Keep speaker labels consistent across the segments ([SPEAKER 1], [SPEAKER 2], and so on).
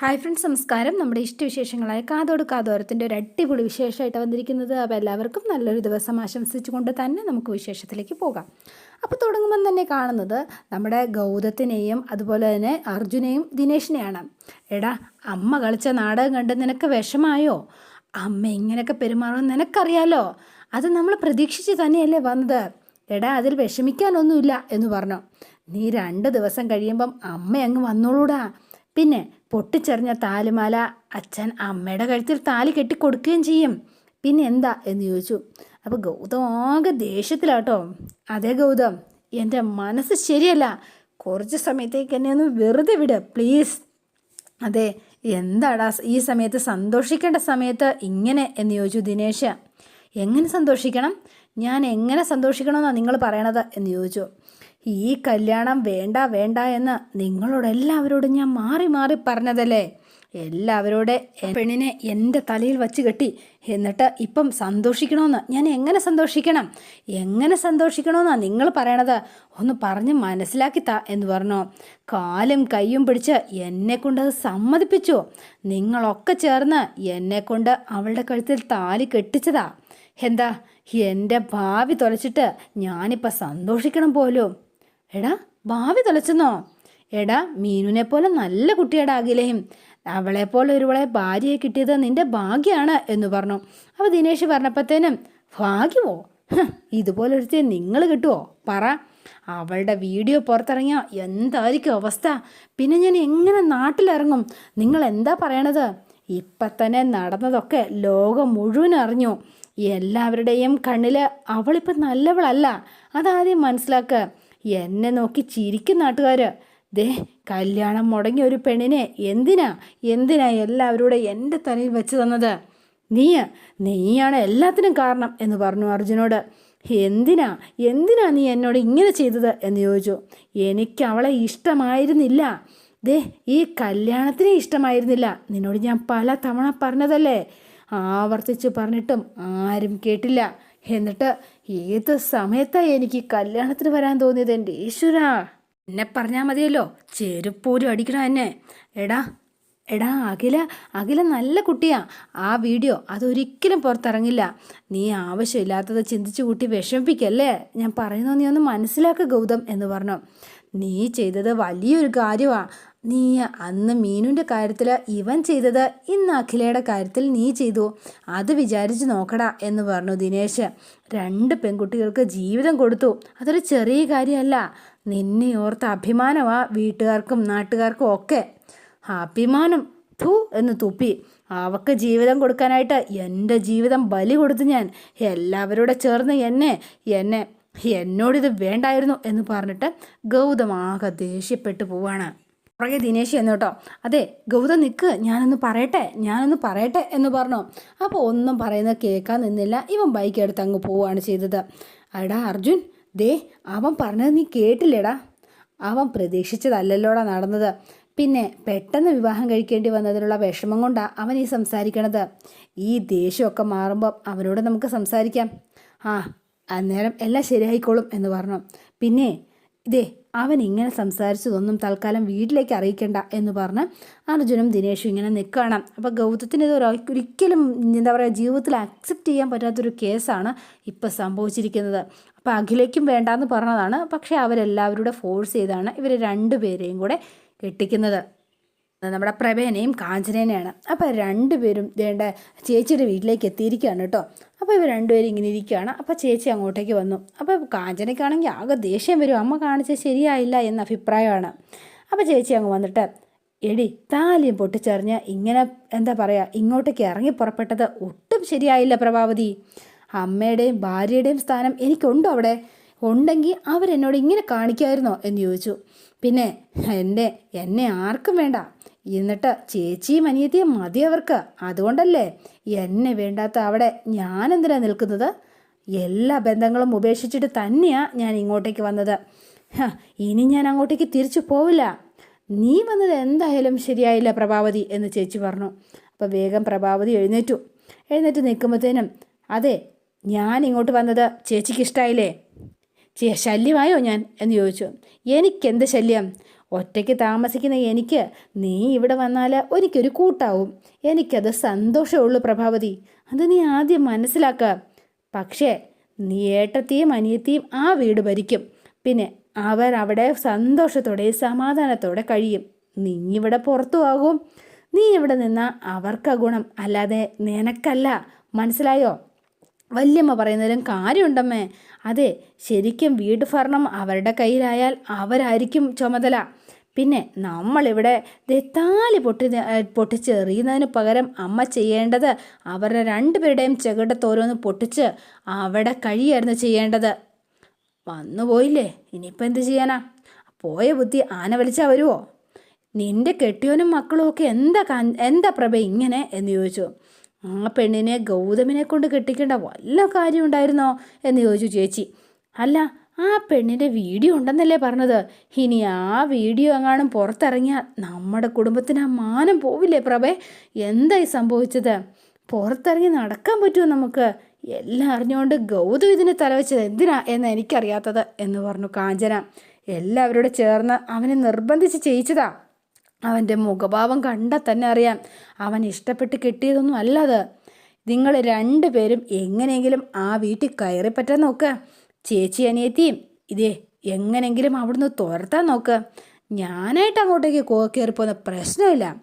[SPEAKER 1] Hi friends നമസ്കാരം. നമ്മുടെ ഇഷ്ടവിശേഷങ്ങളായ കാതോട് കാതോരത്തിന്റെ ഒരു അടിപൊളി വിശേഷമായിട്ട് വന്നിരിക്കുന്നത്. അപ്പോൾ എല്ലാവർക്കും നല്ലൊരു ദിവസം ആശംസിച്ചുകൊണ്ട് തന്നെ നമുക്ക് വിശേഷത്തിലേക്ക് പോകാം. അപ്പോൾ തുടങ്ങുമ്പം തന്നെ കാണുന്നത് നമ്മുടെ ഗൗതത്തിനെയും അതുപോലെ തന്നെ അർജുനെയും ദിനേശിനെയാണ്. എടാ അമ്മ കളിച്ച നാടകം കണ്ട് നിനക്ക് വിഷമായോ? അമ്മ ഇങ്ങനെയൊക്കെ പെരുമാറുമെന്ന് നിനക്കറിയാലോ? അത് നമ്മൾ പ്രതീക്ഷിച്ച് തന്നെയല്ലേ വന്നത്. എടാ അതിൽ വിഷമിക്കാനൊന്നുമില്ല എന്ന് പറഞ്ഞു. നീ രണ്ട് ദിവസം കഴിയുമ്പം അമ്മ അങ്ങ് വന്നോളൂടാ. പിന്നെ പൊട്ടിച്ചെറിഞ്ഞ താലിമാല അച്ഛൻ അമ്മയുടെ കഴുത്തിൽ താലി കെട്ടി കൊടുക്കുകയും ചെയ്യും. പിന്നെ എന്താ എന്ന് ചോദിച്ചു. അപ്പോൾ ഗൗതം ആകെ ദേഷ്യത്തിലാട്ടോ. അതെ ഗൗതം എന്റെ മനസ്സ് ശരിയല്ല. കുറച്ച് സമയത്തേക്ക് എന്നെ ഒന്ന് വെറുതെ വിട് പ്ലീസ്. അതെ എന്താടാ ഈ സമയത്ത് സന്തോഷിക്കേണ്ട സമയത്ത് ഇങ്ങനെ എന്ന് ചോദിച്ചു ദിനേശ്. എങ്ങനെ സന്തോഷിക്കണം? ഞാൻ എങ്ങനെ സന്തോഷിക്കണമെന്നാണ് നിങ്ങൾ പറയണത് എന്ന് ചോദിച്ചു. ഈ കല്യാണം വേണ്ട വേണ്ട എന്ന് നിങ്ങളോട് എല്ലാവരോടും ഞാൻ മാറി മാറി പറഞ്ഞതല്ലേ? എല്ലാവരോടെ പെണ്ണിനെ എന്റെ തലയിൽ വച്ച് കെട്ടി എന്നിട്ട് ഇപ്പം സന്തോഷിക്കണമെന്ന് ഞാൻ എങ്ങനെ സന്തോഷിക്കണം? എങ്ങനെ സന്തോഷിക്കണമെന്നാണ് നിങ്ങൾ പറയണത്? ഒന്ന് പറഞ്ഞ് മനസ്സിലാക്കി താ എന്ന് പറഞ്ഞു. കാലും കൈയും പിടിച്ച് എന്നെ കൊണ്ട് അത് സമ്മതിപ്പിച്ചു. നിങ്ങളൊക്കെ ചേർന്ന് എന്നെ കൊണ്ട് അവളുടെ കഴുത്തിൽ താലി കെട്ടിച്ചതാ. എന്താ? എന്റെ ഭാവി തുലച്ചിട്ട് ഞാനിപ്പോൾ സന്തോഷിക്കണം പോലും. എടാ ഭാവി തുലച്ചെന്നോ എടാ മീനുനെ പോലെ നല്ല കുട്ടിയുടെ അഖിലയും പോലെ ഒരുവളെ ഭാര്യയെ കിട്ടിയത് നിന്റെ ഭാഗ്യമാണ് എന്ന് പറഞ്ഞു. അപ്പോൾ ദിനേശ് പറഞ്ഞപ്പോഴത്തേനും ഭാഗ്യമോ? ഇതുപോലൊരുത്തെ നിങ്ങൾ കിട്ടുമോ പറ. അവളുടെ വീഡിയോ പുറത്തിറങ്ങിയ എന്തായിരിക്കും അവസ്ഥ? പിന്നെ ഞാൻ എങ്ങനെ നാട്ടിലിറങ്ങും? നിങ്ങൾ എന്താ പറയണത്? ഇപ്പം തന്നെ നടന്നതൊക്കെ ലോകം മുഴുവൻ അറിഞ്ഞു. എല്ലാവരുടെയും കണ്ണിൽ അവളിപ്പം നല്ലവളല്ല. അതാദ്യം മനസ്സിലാക്കുക എന്നെ നോക്കി ചിരിക്കും നാട്ടുകാർ ദേ കല്യാണം മുടങ്ങിയ ഒരു പെണ്ണിനെ എന്തിനാ എന്തിനാ എല്ലാവരുടെ എന്റെ തലയിൽ വെച്ച് തന്നത്? നീ നീയാണ് എല്ലാത്തിനും കാരണം എന്ന് പറഞ്ഞു അർജുനോട്. എന്തിനാ എന്തിനാ നീ എന്നോട് ഇങ്ങനെ ചെയ്തത് എന്ന് ചോദിച്ചു. എനിക്ക് അവളെ ഇഷ്ടമായിരുന്നില്ല. ദേ ഈ കല്യാണത്തിനെ ഇഷ്ടമായിരുന്നില്ല. നിന്നോട് ഞാൻ പല തവണ പറഞ്ഞതല്ലേ? ആവർത്തിച്ച് പറഞ്ഞിട്ടും ആരും കേട്ടില്ല. എന്നിട്ട് ഏത് സമയത്താണ് എനിക്ക് കല്യാണത്തിന് വരാൻ തോന്നിയത് എന്റെ ഈശ്വര? എന്നെ പറഞ്ഞാൽ മതിയല്ലോ. ചെരുപ്പോലും അടിക്കണം എന്നെ. എടാ എടാ അഖില അഖില നല്ല കുട്ടിയാ. ആ വീഡിയോ അതൊരിക്കലും പുറത്തിറങ്ങില്ല. നീ ആവശ്യമില്ലാത്തത് ചിന്തിച്ചു കൂട്ടി വിഷമിപ്പിക്കല്ലേ? ഞാൻ പറയുന്നത് നീ ഒന്ന് മനസ്സിലാക്കുക ഗൗതം എന്ന് പറഞ്ഞു. നീ ചെയ്തത് വലിയൊരു കാര്യമാണ് നീ അന്ന് മീനുവിന്റെ കാര്യത്തിൽ ഇവൻ ചെയ്തത് ഇന്ന് അഖിലയുടെ കാര്യത്തിൽ നീ ചെയ്തു. അത് വിചാരിച്ച് നോക്കടാ എന്ന് പറഞ്ഞു ദിനേശ്. രണ്ട് പെൺകുട്ടികൾക്ക് ജീവിതം കൊടുത്തു. അതൊരു ചെറിയ കാര്യമല്ല. നിന്നെ ഓർത്ത് അഭിമാനമാണ് വീട്ടുകാർക്കും നാട്ടുകാർക്കും ഒക്കെ. അഭിമാനം. ധൂ എന്ന് തുപ്പി. അവക്ക് ജീവിതം കൊടുക്കാനായിട്ട് എന്റെ ജീവിതം ബലി കൊടുത്തു ഞാൻ. എല്ലാവരോടെ ചേർന്ന് എന്നെ എന്നെ എന്നോടിത് വേണ്ടായിരുന്നു എന്ന് പറഞ്ഞിട്ട് ഗൗതം ആകെ ദേഷ്യപ്പെട്ടു പോവാണ്. പുറകെ ദിനേശ് എന്ന് കേട്ടോ. അതെ ഗൗതം നിൽക്ക് ഞാനൊന്ന് പറയട്ടെ ഞാനൊന്ന് പറയട്ടെ എന്ന് പറഞ്ഞു. അപ്പോൾ ഒന്നും പറയുന്നത് കേൾക്കാൻ നിന്നില്ല. ഇവൻ ബൈക്ക് എടുത്ത് അങ്ങ് പോവുകയാണ് ചെയ്തത്. അടാ അർജുൻ ദേ അവൻ പറഞ്ഞത് നീ കേട്ടില്ലേടാ? അവൻ പ്രതീക്ഷിച്ചതല്ലല്ലോടാ നടന്നത്. പിന്നെ പെട്ടെന്ന് വിവാഹം കഴിക്കേണ്ടി വന്നതിനുള്ള വിഷമം കൊണ്ടാണ് അവൻ ഈ സംസാരിക്കണത്. ഈ ദേഷ്യമൊക്കെ മാറുമ്പോൾ അവനോട് നമുക്ക് സംസാരിക്കാം. ആ അന്നേരം എല്ലാം ശരിയായിക്കോളും എന്ന് പറഞ്ഞു. പിന്നെ ഇതേ അവൻ ഇങ്ങനെ സംസാരിച്ചതൊന്നും തൽക്കാലം വീട്ടിലേക്ക് അറിയിക്കണ്ട എന്ന് പറഞ്ഞ് അർജുനും ദിനേഷും ഇങ്ങനെ നിൽക്കണം അപ്പോൾ ഗൗതത്തിന് ഇത് ഒരിക്കലും എന്താ പറയുക ജീവിതത്തിൽ അക്സെപ്റ്റ് ചെയ്യാൻ പറ്റാത്തൊരു കേസാണ് ഇപ്പോൾ സംഭവിച്ചിരിക്കുന്നത്. അപ്പോൾ അഖിലേക്കും വേണ്ടാന്ന് പറഞ്ഞതാണ്. പക്ഷേ അവരെല്ലാവരുടെ ഫോഴ്സ് ചെയ്താണ് ഇവർ രണ്ടുപേരെയും കൂടെ കെട്ടിക്കുന്നത്. നമ്മുടെ പ്രഭേനെയും കാഞ്ചനേനെയാണ്. അപ്പോൾ രണ്ടുപേരും വേണ്ട ചേച്ചിയുടെ വീട്ടിലേക്ക് എത്തിയിരിക്കുകയാണ് കേട്ടോ. അപ്പോൾ ഇവർ രണ്ടുപേരും ഇങ്ങനെ ഇരിക്കുകയാണ്. അപ്പോൾ ചേച്ചി അങ്ങോട്ടേക്ക് വന്നു. അപ്പോൾ കാഞ്ചനയ്ക്കാണെങ്കിൽ ആകെ ദേഷ്യം വരും. അമ്മ കാണിച്ചത് ശരിയായില്ല എന്ന അഭിപ്രായമാണ്. അപ്പോൾ ചേച്ചി അങ്ങ് വന്നിട്ട് എടി താലിയും പൊട്ടിച്ചെറിഞ്ഞ് ഇങ്ങനെ എന്താ പറയുക ഇങ്ങോട്ടേക്ക് ഇറങ്ങി പുറപ്പെട്ടത് ഒട്ടും ശരിയായില്ല പ്രഭാവതി. അമ്മയുടെയും ഭാര്യയുടെയും സ്ഥാനം എനിക്കുണ്ടോ അവിടെ? ഉണ്ടെങ്കിൽ അവരെന്നോട് ഇങ്ങനെ കാണിക്കായിരുന്നോ എന്ന് ചോദിച്ചു. പിന്നെ എന്റെ എന്നെ ആർക്കും വേണ്ട. എന്നിട്ട് ചേച്ചിയും അനിയത്തിയും മതി അവർക്ക്. അതുകൊണ്ടല്ലേ എന്നെ വേണ്ടാത്ത അവിടെ ഞാനെന്തിനാ നിൽക്കുന്നത്? എല്ലാ ബന്ധങ്ങളും ഉപേക്ഷിച്ചിട്ട് തന്നെയാണ് ഞാൻ ഇങ്ങോട്ടേക്ക് വന്നത്. ഇനി ഞാൻ അങ്ങോട്ടേക്ക് തിരിച്ചു പോവില്ല. നീ വന്നത് എന്തായാലും ശരിയായില്ല പ്രഭാവതി എന്ന് ചേച്ചി പറഞ്ഞു. അപ്പോൾ വേഗം പ്രഭാവതി എഴുന്നേറ്റു. എഴുന്നേറ്റ് നിൽക്കുമ്പോഴത്തേനും അതെ ഞാൻ ഇങ്ങോട്ട് വന്നത് ചേച്ചിക്ക് ഇഷ്ടമായില്ലേ ശല്യമായോ ഞാൻ? എന്ന് ചോദിച്ചു. എനിക്കെന്ത് ശല്യം? ഒറ്റയ്ക്ക് താമസിക്കുന്ന എനിക്ക് നീ ഇവിടെ വന്നാൽ എനിക്കൊരു കൂട്ടാവും. എനിക്കത് സന്തോഷമുള്ളൂ പ്രഭാവതി. അത് നീ ആദ്യം മനസ്സിലാക്കുക പക്ഷേ നീ ഏട്ടത്തെയും അനിയത്തെയും ആ വീട് ഭരിക്കും. പിന്നെ അവർ അവിടെ സന്തോഷത്തോടെ സമാധാനത്തോടെ കഴിയും. നീ ഇവിടെ പുറത്തു ആകും. നീ ഇവിടെ നിന്നാൽ അവർക്ക് ഗുണം. അല്ലാതെ നിനക്കല്ല. മനസ്സിലായോ? വല്യമ്മ പറയുന്നതിലും കാര്യമുണ്ടമ്മേ. അതെ ശരിക്കും വീട് ഭരണം അവരുടെ കയ്യിലായാൽ അവരായിരിക്കും ചുമതല. പിന്നെ നമ്മളിവിടെ ദത്താലി താലി പൊട്ടി പൊട്ടിച്ചെറിയുന്നതിന് പകരം അമ്മ ചെയ്യേണ്ടത് അവരുടെ രണ്ടുപേരുടെയും ചെകിടത്തോരോന്ന് പൊട്ടിച്ച് അവിടെ കഴിയായിരുന്നു ചെയ്യേണ്ടത്. വന്നു പോയില്ലേ ഇനിയിപ്പോൾ എന്ത് ചെയ്യാനാ? പോയ ബുദ്ധി ആന വലിച്ചാൽ വരുമോ നിന്റെ കെട്ടിയോനും മക്കളും ഒക്കെ എന്താ എന്താ പ്രഭ ഇങ്ങനെ എന്ന് ചോദിച്ചു. ആ പെണ്ണിനെ ഗൗതമിനെ കൊണ്ട് കെട്ടിക്കേണ്ട വല്ല കാര്യം ഉണ്ടായിരുന്നോ എന്ന് ചോദിച്ചു ചേച്ചി. അല്ല ആ പെണ്ണിന്റെ വീഡിയോ ഉണ്ടെന്നല്ലേ പറഞ്ഞത്. ഇനി ആ വീഡിയോ എങ്ങാനും പുറത്തിറങ്ങിയാൽ നമ്മുടെ കുടുംബത്തിന് ആ മാനം പോവില്ലേ പ്രഭേ? എന്തായി സംഭവിച്ചത്? പുറത്തിറങ്ങി നടക്കാൻ പറ്റുമോ നമുക്ക്? എല്ലാം അറിഞ്ഞുകൊണ്ട് ഗൗതം ഇതിന് തലവെച്ചത് എന്തിനാ എന്ന് എനിക്കറിയാത്തത് എന്ന് പറഞ്ഞു കാഞ്ചന. എല്ലാവരോടും ചേർന്ന് അവനെ നിർബന്ധിച്ച് ചെയ്യിച്ചതാ. അവന്റെ മുഖഭാവം കണ്ടാൽ തന്നെ അറിയാം. അവൻ ഇഷ്ടപ്പെട്ട് കിട്ടിയതൊന്നും അല്ലത് നിങ്ങൾ രണ്ടുപേരും എങ്ങനെയെങ്കിലും ആ വീട്ടിൽ കയറി പറ്റാൻ നോക്ക്. ചേച്ചി അനിയത്തിയും ഇതേ എങ്ങനെയെങ്കിലും അവിടുന്ന് തുരത്താൻ നോക്ക്. ഞാനായിട്ട് അങ്ങോട്ടേക്ക് കയറിപ്പോകുന്ന പ്രശ്നമില്ല.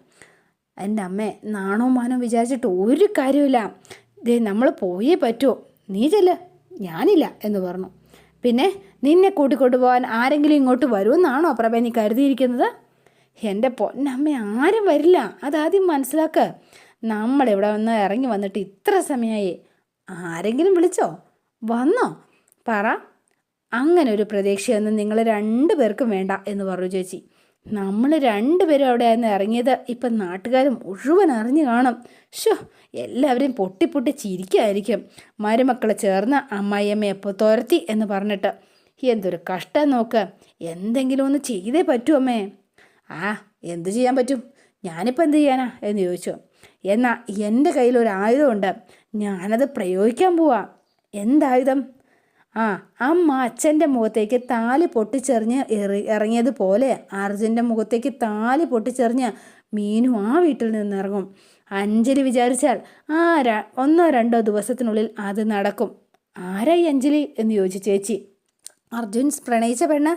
[SPEAKER 1] എന്റെ അമ്മേ നാണോ മാനോ വിചാരിച്ചിട്ട് ഒരു കാര്യമില്ല ദേ നമ്മൾ പോയേ പറ്റുമോ നീ ചെല്ല്. ഞാനില്ല എന്ന് പറഞ്ഞു. പിന്നെ നിന്നെ കൂട്ടിക്കൊണ്ടു പോകാൻ ആരെങ്കിലും ഇങ്ങോട്ട് വരുമെന്നാണോ പ്രഭ നീ കരുതിയിരിക്കുന്നത്? എന്റെ പൊന്നമ്മ ആരും വരില്ല. അതാദ്യം മനസ്സിലാക്ക്. നമ്മളിവിടെ വന്ന് ഇറങ്ങി വന്നിട്ട് ഇത്ര സമയമായി ആരെങ്കിലും വിളിച്ചോ? വന്നോ? പറ. അങ്ങനെ ഒരു പ്രതീക്ഷയൊന്നും നിങ്ങൾ രണ്ടു പേർക്കും വേണ്ട എന്ന് പറഞ്ഞു ചേച്ചി. നമ്മൾ രണ്ടുപേരും അവിടെ ആയിരുന്നു ഇറങ്ങിയത്. ഇപ്പം നാട്ടുകാർ മുഴുവൻ അറിഞ്ഞു കാണും. ഷോ എല്ലാവരും പൊട്ടി പൊട്ടി ചിരിക്കായിരിക്കും. മരുമക്കളെ ചേർന്ന് അമ്മായിയമ്മ എപ്പോൾ തുരത്തി എന്ന് പറഞ്ഞിട്ട്. എന്തൊരു കഷ്ടം നോക്ക്. എന്തെങ്കിലും ഒന്ന് ചെയ്തേ പറ്റൂ അമ്മേ. ആ എന്ത് ചെയ്യാൻ പറ്റും? ഞാനിപ്പോൾ എന്ത് ചെയ്യാനാ? എന്ന് ചോദിച്ചു. എന്നാൽ എന്റെ കയ്യിൽ ഒരു ആയുധമുണ്ട് ഞാനത് പ്രയോഗിക്കാൻ പോവാം. എന്തായുധം? ആ അമ്മ അച്ഛന്റെ മുഖത്തേക്ക് താലി പൊട്ടിച്ചെറിഞ്ഞ് എറി ഇറങ്ങിയതുപോലെ അർജുന്റെ മുഖത്തേക്ക് താലി പൊട്ടിച്ചെറിഞ്ഞ് മീനു ആ വീട്ടിൽ നിന്ന് ഇറങ്ങും. അഞ്ജലി വിചാരിച്ചാൽ ആ ഒന്നോ രണ്ടോ ദിവസത്തിനുള്ളിൽ അത് നടക്കും. ആരായി അഞ്ജലി? എന്ന് ചോദിച്ചു ചേച്ചി. അർജുൻ പ്രണയിച്ച പെണ്ണ്?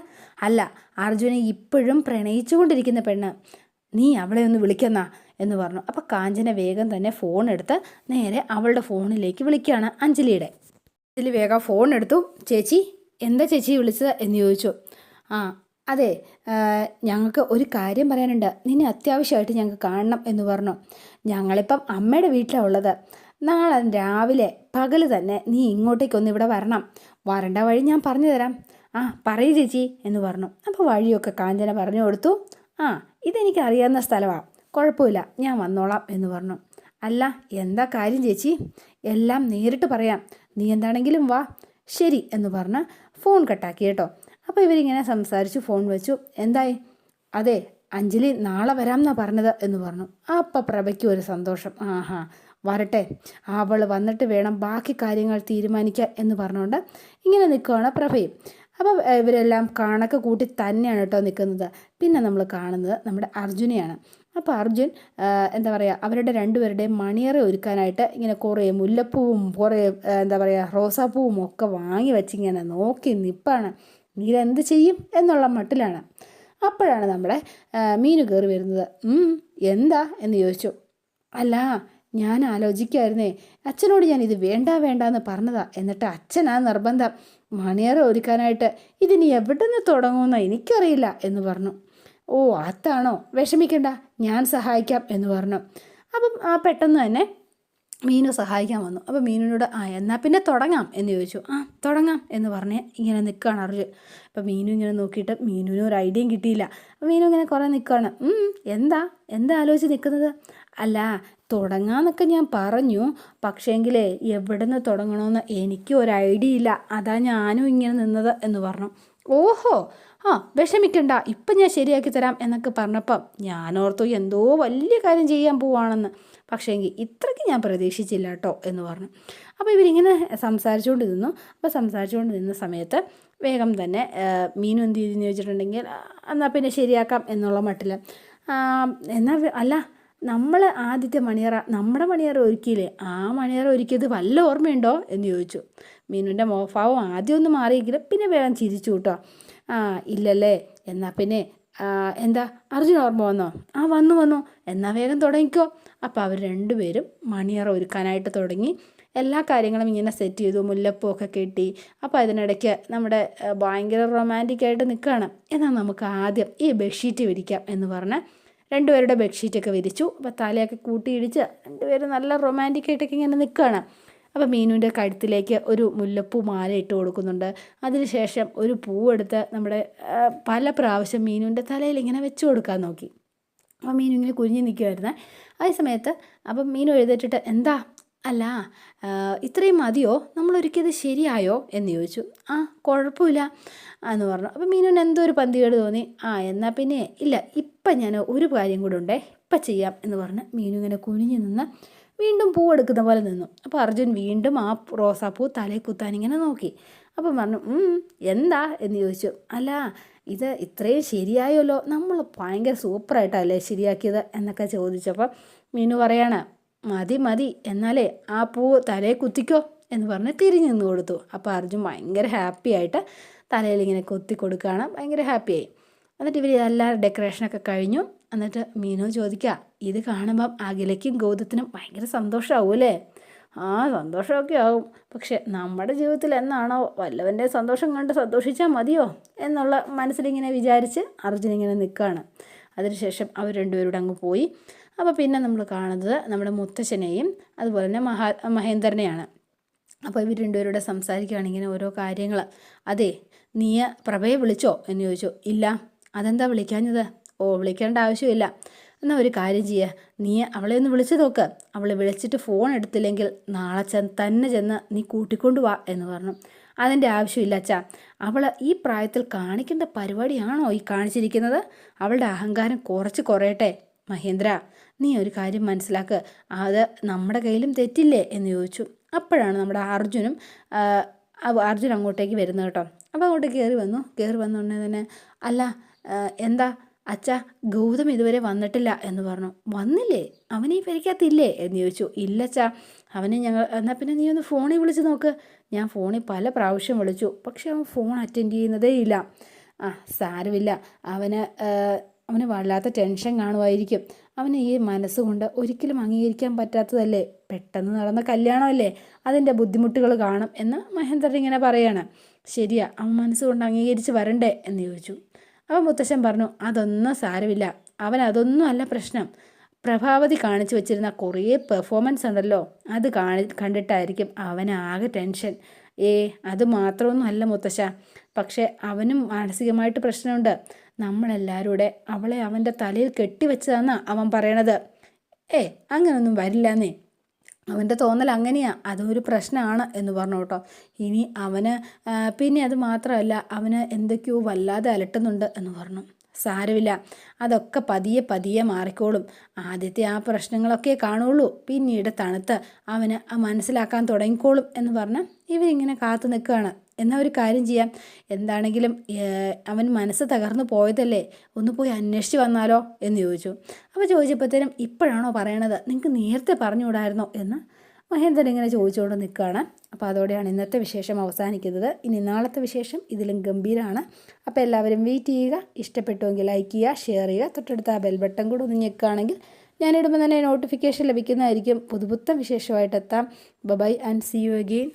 [SPEAKER 1] അല്ല അർജുനെ ഇപ്പോഴും പ്രണയിച്ചുകൊണ്ടിരിക്കുന്ന പെണ്ണ്. നീ അവളെ ഒന്ന് വിളിക്കുന്ന എന്ന് പറഞ്ഞു. അപ്പോൾ കാഞ്ചന വേഗം തന്നെ ഫോൺ എടുത്ത് നേരെ അവളുടെ ഫോണിലേക്ക് വിളിക്കുകയാണ് അഞ്ജലിയുടെ. അഞ്ജലി വേഗം ഫോൺ എടുത്തു. ചേച്ചി എന്താ ചേച്ചി വിളിച്ചത്? എന്ന് ചോദിച്ചു. ആ അതെ ഞങ്ങൾക്ക് ഒരു കാര്യം പറയാനുണ്ട്. നിന്നെ അത്യാവശ്യമായിട്ട് ഞങ്ങൾക്ക് കാണണം എന്ന് പറഞ്ഞു. ഞങ്ങളിപ്പം അമ്മയുടെ വീട്ടിലാണ് ഉള്ളത്. നാളെ രാവിലെ പകൽ തന്നെ നീ ഇങ്ങോട്ടേക്കൊന്ന് ഇവിടെ വരണം. വരണ്ട വഴി ഞാൻ പറഞ്ഞു തരാം. ആ പറയൂ ചേച്ചി എന്ന് പറഞ്ഞു. അപ്പോൾ വഴിയൊക്കെ കാഞ്ചന പറഞ്ഞു കൊടുത്തു. ആ ഇതെനിക്ക് അറിയാവുന്ന സ്ഥലമാണ് കുഴപ്പമില്ല ഞാൻ വന്നോളാം എന്ന് പറഞ്ഞു. അല്ല എന്താ കാര്യം ചേച്ചി? എല്ലാം നേരിട്ട് പറയാം. നീ എന്താണെങ്കിലും വാ. ശരി എന്ന് പറഞ്ഞ് ഫോൺ കട്ടാക്കി കേട്ടോ. അപ്പോൾ ഇവരിങ്ങനെ സംസാരിച്ചു ഫോൺ വെച്ചു. എന്തായി? അതെ അഞ്ജലി നാളെ വരാം എന്നാണ് പറഞ്ഞത് എന്ന് പറഞ്ഞു. അപ്പം പ്രഭയ്ക്ക് ഒരു സന്തോഷം. ആഹാ വരട്ടെ. അവൾ വന്നിട്ട് വേണം ബാക്കി കാര്യങ്ങൾ തീരുമാനിക്കാൻ എന്ന് പറഞ്ഞുകൊണ്ട് ഇങ്ങനെ നിൽക്കുകയാണ് പ്രഭയും. അപ്പോൾ ഇവരെല്ലാം കണക്ക് കൂട്ടി തന്നെയാണ് കേട്ടോ നിൽക്കുന്നത്. പിന്നെ നമ്മൾ കാണുന്നത് നമ്മുടെ അർജുനെയാണ്. അപ്പോൾ അർജുൻ എന്താ പറയുക അവരുടെ രണ്ടുപേരുടെയും മണിയറ ഒരുക്കാനായിട്ട് ഇങ്ങനെ കുറേ മുല്ലപ്പൂവും കുറേ എന്താ പറയുക റോസാപ്പൂവും ഒക്കെ വാങ്ങി വെച്ചിങ്ങനെ നോക്കി നിപ്പാണ്. നീരെന്ത് ചെയ്യും? എന്നുള്ള മട്ടിലാണ്. അപ്പോഴാണ് നമ്മുടെ മീനു കയറി വരുന്നത്. എന്താ? എന്ന് ചോദിച്ചു. അല്ല ഞാൻ ആലോചിക്കായിരുന്നേ അച്ഛനോട് ഞാൻ ഇത് വേണ്ട വേണ്ട എന്ന് പറഞ്ഞതാ. എന്നിട്ട് അച്ഛൻ അച്ഛനാ നിർബന്ധം. മണിയറ ഒരുക്കാനായിട്ട് ഇതിനി എവിടെ നിന്ന് തുടങ്ങുമെന്ന് എനിക്കറിയില്ല എന്ന് പറഞ്ഞു. ഓ അത്താണോ? വിഷമിക്കണ്ട ഞാൻ സഹായിക്കാം എന്ന് പറഞ്ഞു. അപ്പം ആ പെട്ടെന്ന് തന്നെ മീനു സഹായിക്കാൻ വന്നു. അപ്പോൾ മീനുവിനോട് ആ എന്നാൽ പിന്നെ തുടങ്ങാം എന്ന് ചോദിച്ചു. ആ തുടങ്ങാം എന്ന് പറഞ്ഞ് ഇങ്ങനെ നിൽക്കുകയാണ് അർജുൻ അപ്പോൾ മീനു ഇങ്ങനെ നോക്കിയിട്ട് മീനുവിന് ഒരു ഐഡിയയും കിട്ടിയില്ല. അപ്പോൾ മീനു ഇങ്ങനെ കുറേ നിൽക്കുകയാണ് എന്താ? എന്താ ആലോചിച്ച് നിൽക്കുന്നത് അല്ല തുടങ്ങാന്നൊക്കെ ഞാൻ പറഞ്ഞു. പക്ഷേങ്കിലേ എവിടെ നിന്ന് തുടങ്ങണമെന്ന് എനിക്ക് ഒരു ഐഡിയ ഇല്ല അതാ ഞാനും ഇങ്ങനെ നിന്നത് എന്ന് പറഞ്ഞു. ഓഹോ ആ വിഷമിക്കണ്ട. ഇപ്പം ഞാൻ ശരിയാക്കി തരാം എന്നൊക്കെ പറഞ്ഞപ്പം ഞാനോർത്തു എന്തോ വലിയ കാര്യം ചെയ്യാൻ പോവാണെന്ന്. പക്ഷേ എങ്കിൽ ഇത്രയ്ക്ക് ഞാൻ പ്രതീക്ഷിച്ചില്ല കേട്ടോ എന്ന് പറഞ്ഞു. അപ്പോൾ ഇവരിങ്ങനെ സംസാരിച്ചുകൊണ്ട് നിന്നു അപ്പോൾ സംസാരിച്ചുകൊണ്ട് നിന്ന സമയത്ത് വേഗം തന്നെ മീനു എന്ത് ചെയ്തെന്ന് ചോദിച്ചിട്ടുണ്ടെങ്കിൽ എന്നാൽ പിന്നെ ശരിയാക്കാം എന്നുള്ള മട്ടിൽ എന്നാൽ അല്ല നമ്മൾ ആദ്യത്തെ മണിയറ നമ്മുടെ മണിയറ ഒരുക്കിയില്ലേ? ആ മണിയറ ഒരുക്കിയത് വല്ല ഓർമ്മയുണ്ടോ? എന്ന് ചോദിച്ചു. മീനുവിന്റെ മോഭാവം ആദ്യം ഒന്ന് മാറിയെങ്കിലും പിന്നെ വേഗം ചിരിച്ചു കേട്ടോ. ആ ഇല്ലല്ലേ? എന്നാൽ പിന്നെ എന്താ? അർജുൻ ഓർമ്മ വന്നോ? ആ വന്നു വന്നു. എന്നാൽ വേഗം തുടങ്ങിക്കോ. അപ്പോൾ അവർ രണ്ടുപേരും മണിയറ ഒരുക്കാനായിട്ട് തുടങ്ങി. എല്ലാ കാര്യങ്ങളും ഇങ്ങനെ സെറ്റ് ചെയ്തു മുല്ലപ്പൂ ഒക്കെ കെട്ടി. അപ്പോൾ അതിനിടയ്ക്ക് നമ്മുടെ ഭയങ്കര റൊമാന്റിക്കായിട്ട് നിൽക്കുകയാണ് എന്നാൽ നമുക്ക് ആദ്യം ഈ ബെഡ്ഷീറ്റ് വിരിക്കാം എന്ന് പറഞ്ഞ് രണ്ടുപേരുടെ ബെഡ്ഷീറ്റൊക്കെ വിരിച്ചു. അപ്പോൾ തലയൊക്കെ കൂട്ടിയിടിച്ച് രണ്ടുപേരും നല്ല റൊമാന്റിക് ആയിട്ടൊക്കെ ഇങ്ങനെ നിൽക്കുകയാണ് അപ്പോൾ മീനുവിന്റെ കഴുത്തിലേക്ക് ഒരു മുല്ലപ്പൂ മാല ഇട്ട് കൊടുക്കുന്നുണ്ട്. അതിനുശേഷം ഒരു പൂവെടുത്ത് നമ്മുടെ പല പ്രാവശ്യം മീനുവിന്റെ തലയിൽ ഇങ്ങനെ വെച്ച് കൊടുക്കാൻ നോക്കി. അപ്പോൾ മീനു ഇങ്ങനെ കുഞ്ഞു നിൽക്കുമായിരുന്നേ അതേ സമയത്ത് അപ്പം മീനു എഴുതിട്ടിട്ട് എന്താ അല്ല ഇത്രയും മതിയോ? നമ്മൾ ഒരുക്കിയത് ശരിയായോ? എന്ന് ചോദിച്ചു. ആ കുഴപ്പമില്ല എന്ന് പറഞ്ഞു. അപ്പോൾ മീനുവിന് എന്തോ ഒരു പന്തികേട് തോന്നി. ആ എന്നാൽ പിന്നെ ഇല്ല ഇപ്പം ഞാൻ ഒരു കാര്യം കൂടെ ഉണ്ടേ ഇപ്പം ചെയ്യാം എന്ന് പറഞ്ഞ് മീനു ഇങ്ങനെ കുനിഞ്ഞു നിന്ന് വീണ്ടും പൂ എടുക്കുന്ന പോലെ നിന്നു. അപ്പോൾ അർജുൻ വീണ്ടും ആ റോസാപ്പൂ തലയിൽ കുത്താൻ ഇങ്ങനെ നോക്കി. അപ്പം പറഞ്ഞു എന്താ? എന്ന് ചോദിച്ചു. അല്ല ഇത് ഇത്രയും ശരിയായല്ലോ. നമ്മൾ ഭയങ്കര സൂപ്പറായിട്ടല്ലേ ശരിയാക്കിയത്? എന്നൊക്കെ ചോദിച്ചപ്പോൾ മീനു പറയാണ് മതി മതി. എന്നാലേ ആ പൂ തലേ കുത്തിക്കോ എന്ന് പറഞ്ഞ് തിരിഞ്ഞു നിന്ന് കൊടുത്തു. അപ്പോൾ അർജുൻ ഭയങ്കര ഹാപ്പി ആയിട്ട് തലയിൽ ഇങ്ങനെ കൊത്തി കൊടുക്കുകയാണ് ഭയങ്കര ഹാപ്പിയായി എന്നിട്ട് ഇവർ എല്ലാ ഡെക്കറേഷനൊക്കെ കഴിഞ്ഞു. എന്നിട്ട് മീനു ചോദിക്കുക ഇത് കാണുമ്പം അഖിലയ്ക്കും ഗൗതത്തിനും ഭയങ്കര സന്തോഷമാവും ആ സന്തോഷമൊക്കെ ആവും. പക്ഷെ നമ്മുടെ ജീവിതത്തിൽ എന്നാണോ വല്ലവന്റെ സന്തോഷം കണ്ട് സന്തോഷിച്ചാൽ മതിയോ? എന്നുള്ള മനസ്സിലിങ്ങനെ വിചാരിച്ച് അർജുൻ ഇങ്ങനെ നിൽക്കുകയാണ് അതിനുശേഷം അവർ രണ്ടുപേരുടെ അങ്ങ് പോയി. അപ്പോൾ പിന്നെ നമ്മൾ കാണുന്നത് നമ്മുടെ മുത്തശ്ശനെയും അതുപോലെ തന്നെ മഹാ മഹേന്ദ്രനെയാണ്. അപ്പോൾ ഇവർ രണ്ടുപേരുടെ സംസാരിക്കുകയാണ് ഇങ്ങനെ ഓരോ കാര്യങ്ങൾ അതെ നീ പ്രഭയെ വിളിച്ചോ എന്ന് ചോദിച്ചു. ഇല്ല. അതെന്താ വിളിക്കാഞ്ഞത്? ഓ വിളിക്കേണ്ട ആവശ്യമില്ല. എന്നാൽ ഒരു കാര്യം ചെയ്യുക നീ അവളെ ഒന്ന് വിളിച്ചു നോക്ക്. അവളെ വിളിച്ചിട്ട് ഫോൺ എടുത്തില്ലെങ്കിൽ നാളെ ചെന്ന് തന്നെ ചെന്ന് നീ കൂട്ടിക്കൊണ്ടു വാ എന്ന് പറഞ്ഞു. അതിന്റെ ആവശ്യമില്ല അച്ഛാ. അവൾ ഈ പ്രായത്തിൽ കാണിക്കേണ്ട പരിപാടിയാണോ ഈ കാണിച്ചിരിക്കുന്നത്? അവളുടെ അഹങ്കാരം കുറച്ച് കുറയട്ടെ മഹേന്ദ്ര. നീ ഒരു കാര്യം മനസ്സിലാക്കുക അത് നമ്മുടെ കയ്യിലും തെറ്റില്ലേ? എന്ന് ചോദിച്ചു. അപ്പോഴാണ് നമ്മുടെ അർജുനും അർജുൻ അങ്ങോട്ടേക്ക് വരുന്നത് കേട്ടോ. അപ്പോൾ അങ്ങോട്ട് കയറി വന്നു. കയറി വന്നുടനെ തന്നെ അല്ല എന്താ? അച്ഛ ഗൗതം ഇതുവരെ വന്നിട്ടില്ല എന്ന് പറഞ്ഞു. വന്നില്ലേ? അവൻ ഈ എന്ന് ചോദിച്ചു. ഇല്ല അച്ഛാ. അവനെ ഞങ്ങൾ എന്നാൽ പിന്നെ നീ ഒന്ന് ഫോണിൽ വിളിച്ച് നോക്ക്. ഞാൻ ഫോണിൽ പല പ്രാവശ്യം വിളിച്ചു. പക്ഷെ അവൻ ഫോൺ അറ്റൻഡ് ചെയ്യുന്നതേ ഇല്ല. ആ സാരമില്ല. അവന് അവന് വല്ലാത്ത ടെൻഷൻ കാണുമായിരിക്കും. അവന് ഈ മനസ്സുകൊണ്ട് ഒരിക്കലും അംഗീകരിക്കാൻ പറ്റാത്തതല്ലേ? പെട്ടെന്ന് നടന്ന കല്യാണമല്ലേ? അതിന്റെ ബുദ്ധിമുട്ടുകൾ കാണും എന്ന് മഹേന്ദ്രൻ ഇങ്ങനെ പറയാണ്. ശരിയാ അവൻ മനസ്സുകൊണ്ട് അംഗീകരിച്ച് വരണ്ടേ എന്ന് ചോദിച്ചു. അവൻ മുത്തശ്ശൻ പറഞ്ഞു അതൊന്നും സാരമില്ല. അവൻ അതൊന്നും അല്ല പ്രശ്നം. പ്രഭാവതി കാണിച്ചു വെച്ചിരുന്ന കുറേ പെർഫോമൻസ് ഉണ്ടല്ലോ. അത് കാണി കണ്ടിട്ടായിരിക്കും അവനാകെ ടെൻഷൻ ഏ അത് മാത്രമൊന്നും അല്ല മുത്തശ്ശ. പക്ഷേ അവനും മാനസികമായിട്ട് പ്രശ്നമുണ്ട്. നമ്മളെല്ലാവരുടെ അവളെ അവന്റെ തലയിൽ കെട്ടിവെച്ചതാന്നാ അവൻ പറയണത്. ഏ അങ്ങനൊന്നും വരില്ലെന്നേ. അവന്റെ തോന്നൽ അങ്ങനെയാ. അതൊരു പ്രശ്നമാണ് എന്ന് പറഞ്ഞു കേട്ടോ. ഇനി അവന് പിന്നെ അത് മാത്രമല്ല അവന് എന്തൊക്കെയോ വല്ലാതെ അലട്ടുന്നുണ്ട് എന്ന് പറഞ്ഞു. സാരമില്ല. അതൊക്കെ പതിയെ പതിയെ മാറിക്കോളും. ആദ്യത്തെ ആ പ്രശ്നങ്ങളൊക്കെ കാണുള്ളൂ. പിന്നീട് തണുത്ത് അവന് മനസ്സിലാക്കാൻ തുടങ്ങിക്കോളും എന്ന് പറഞ്ഞ് ഇവരിങ്ങനെ കാത്തു നിൽക്കുകയാണ്. എന്നാൽ ഒരു കാര്യം ചെയ്യാം. എന്താണെങ്കിലും അവൻ മനസ്സ് തകർന്നു പോയതല്ലേ? ഒന്ന് പോയി അന്വേഷിച്ച് വന്നാലോ എന്ന് ചോദിച്ചു. അപ്പോൾ ചോദിച്ചപ്പോഴത്തേനും ഇപ്പോഴാണോ പറയണത്? നിങ്ങൾക്ക് നേരത്തെ പറഞ്ഞുകൂടായിരുന്നോ എന്ന് മഹേന്ദ്രൻ ഇങ്ങനെ ചോദിച്ചുകൊണ്ട് നിൽക്കുകയാണ്. അപ്പോൾ അതോടെയാണ് ഇന്നത്തെ വിശേഷം അവസാനിക്കുന്നത്. ഇനി നാളത്തെ വിശേഷം ഇതിലും ഗംഭീരമാണ് അപ്പോൾ എല്ലാവരും വെയിറ്റ് ചെയ്യുക. ഇഷ്ടപ്പെട്ടുവെങ്കിൽ ലൈക്ക് ചെയ്യുക ഷെയർ ചെയ്യുക. തൊട്ടടുത്ത ആ ബെൽ ബട്ടൺ കൂടെ ഒന്ന് ഞെക്കുകയാണെങ്കിൽ ഞാനിടുമ്പോൾ തന്നെ നോട്ടിഫിക്കേഷൻ ലഭിക്കുന്നതായിരിക്കും. പുതുപുത്തൻ വിശേഷമായിട്ട് എത്താം. Bye and see you again